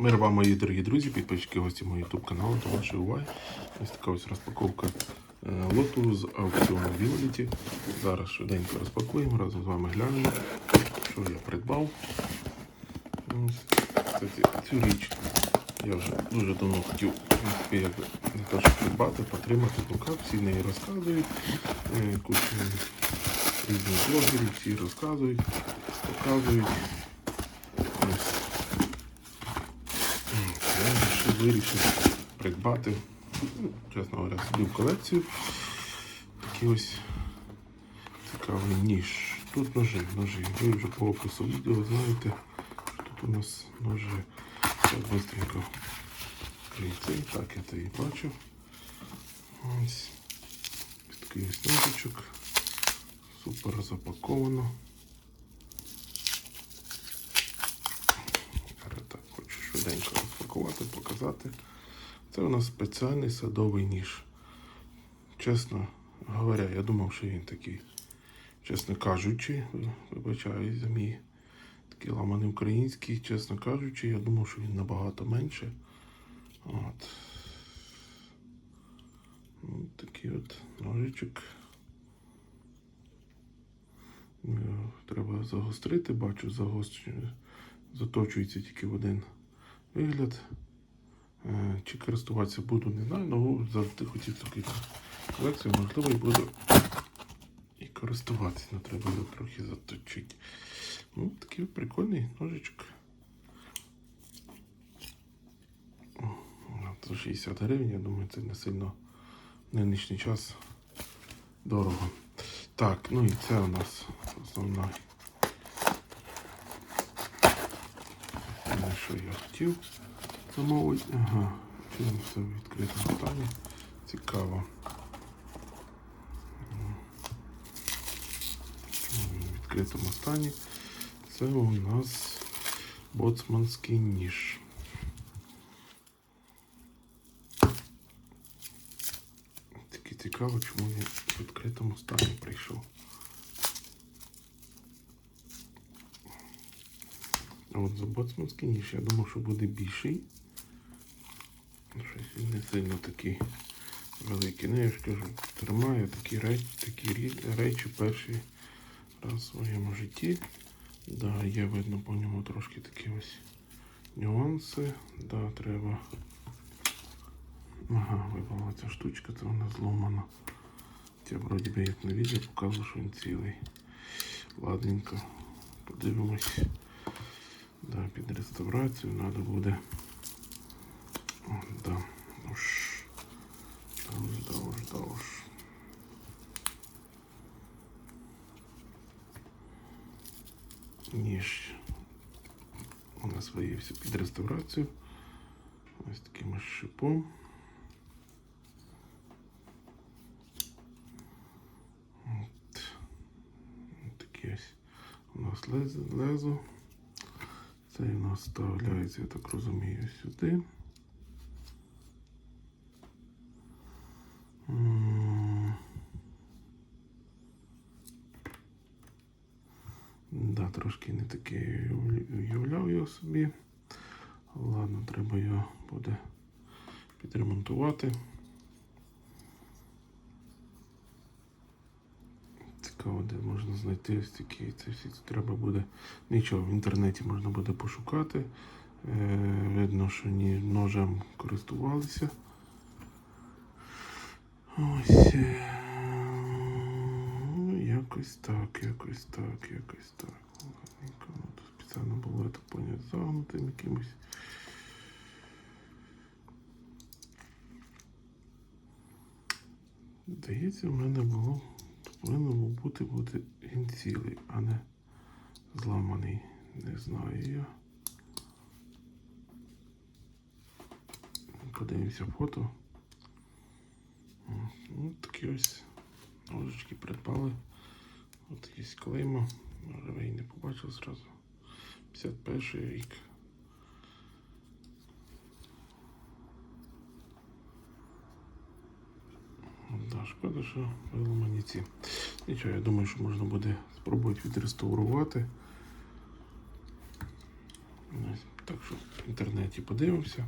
Мир вам, мої дорогі друзі, підписчики, гості мого YouTube каналу до вашої уваги. Ось така ось розпаковка е, лоту з аукціону Віоліті. Зараз швиденько розпакуємо, разом з вами глянемо, що я придбав. Кстати, цю річ я вже дуже давно хотів не що придбати, потримати в всі неї розказують. Е, Кучу різних блогерів, всі розказують, показують. Ось. Я вирішив, придбати, ну, чесно говоря, собі в колекцію. Такий ось цікавий ніж. Тут ножи, ножі. Ви вже по опису відео знаєте, що тут у нас ножи. Так, быстренько крійцей. Так, я то і бачив. Ось. Такий ось ножичок. Супер запаковано. Так хочу швиденько розпакувати, показати. Це у нас спеціальний садовий ніж. Чесно говоря, я думав, що він такий, чесно кажучи, вибачаюсь за мій такий ламаний український, чесно кажучи, я думав, що він набагато менше. От. Такий от ножичок. Треба загострити, бачу, загострюю. Заточується тільки в один вигляд. Е, Чи користуватися буду, не знаю, але завжди хотів таку колекцію, можливо, і буду і користуватися, але треба його трохи заточити. Ну, такий прикольний ножичок. За 60 гривень, я думаю, це не сильно в нинішній час дорого. Так, ну і це у нас основна. Те, що я хотів замовити. Ага, чому все в відкритому стані. Цікаво. В відкритому стані. Це у нас боцманський ніж. Таке цікаво, чому він в відкритому стані прийшов. А от за боцманський ніж я думав, що буде більший. Щось він не сильно такий великий. Ну, я ж кажу, тримаю такі речі, такі речі перший раз в своєму житті. Да, є видно по ньому трошки такі ось нюанси. Да, треба. Ага, випала ця штучка, це вона зломана. Я вроді би як на відео показував, що він цілий. Ладненько. Подивимось. Да, під реставрацію треба буде. Да. Уж. Да уж, да уж, да уж. Ніж у нас виявився під реставрацію. Ось таким шипом. От. Таке ось у нас лезо. лезо. Це у нас вставляється, я так розумію, сюди. Трошки не такий уявляв його собі. Ладно, треба його буде підремонтувати. Цікаво, де можна знайти ось такі. Це всі це треба буде. Нічого, в інтернеті можна буде пошукати. Е, видно, що ні ножем користувалися. Ось. Якось так, якось так, якось так. Ну, тут спеціально було, я так поняв, загнутим якимось. Здається, в мене було повинно бути бути він цілий, а не зламаний. Не знаю я. Подивимося фото. Ну, такі ось ножички придбали. От є клейма. Може її не побачили зразу. 51 рік. Да, шкода, що виламані ці. Нічого, я думаю, що можна буде спробувати відреставрувати. Так що в інтернеті подивимося.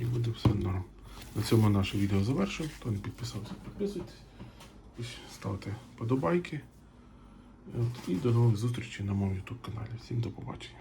І буде все норм. На цьому наше відео завершуємо. Хто не підписався, підписуйтесь. Ставте подобайки. І до нових зустрічей на моєму YouTube каналі. Всім до побачення.